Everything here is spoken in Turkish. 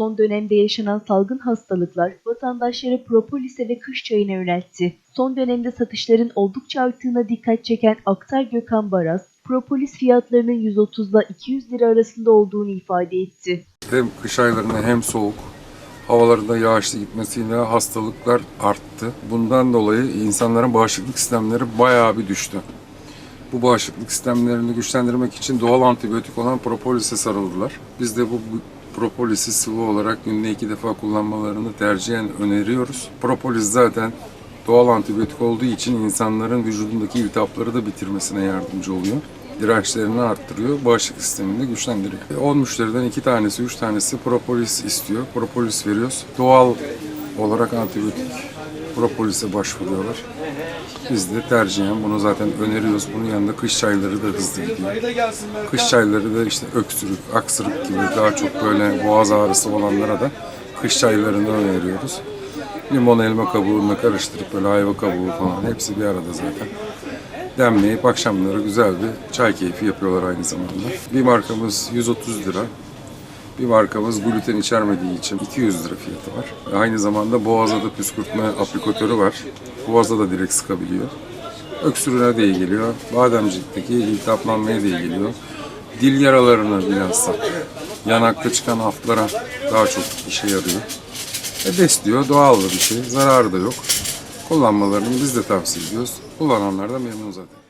Son dönemde yaşanan salgın hastalıklar vatandaşları propolise ve kış çayına yöneltti. Son dönemde satışların oldukça arttığına dikkat çeken Aktar Gökhan Baraz, propolis fiyatlarının 130 ile 200 lira arasında olduğunu ifade etti. Hem kış aylarında hem soğuk, havaların da yağışlı gitmesiyle hastalıklar arttı. Bundan dolayı insanların bağışıklık sistemleri bayağı bir düştü. Bu bağışıklık sistemlerini güçlendirmek için doğal antibiyotik olan propolise sarıldılar. Biz de bu propolisi sıvı olarak günde iki defa kullanmalarını tercihen öneriyoruz. Propolis zaten doğal antibiyotik olduğu için insanların vücudundaki iltihapları da bitirmesine yardımcı oluyor. Dirençlerini arttırıyor, bağışıklık sistemini de güçlendiriyor. 10 müşteriden 2 tanesi, 3 tanesi propolis istiyor. Propolis veriyoruz. Doğal olarak antibiyotik propolise başvuruyorlar. Biz de tercihen bunu zaten öneriyoruz. Bunun yanında kış çayları da hızlı gidiyor. Kış çayları da işte öksürük, aksırık gibi daha çok böyle boğaz ağrısı olanlara da kış çaylarını öneriyoruz. Limon elma kabuğuna karıştırıp böyle ayva kabuğu falan hepsi bir arada zaten. Demleyip akşamları güzel bir çay keyfi yapıyorlar aynı zamanda. Bir markamız 130 lira. Bir markamız gluten içermediği için 200 lira fiyatı var. Aynı zamanda boğaza da püskürtme aplikatörü var. Boğaza da direkt sıkabiliyor. Öksürüğüne de iyi geliyor. Bademcikteki iltihaplanmaya da iyi geliyor. Dil yaralarına bilhassa. Yanakta çıkan aflara daha çok işe yarıyor. E besliyor, doğal bir şey. Zararı da yok. Kullanmalarını biz de tavsiye ediyoruz. Kullananlar da memnun zaten.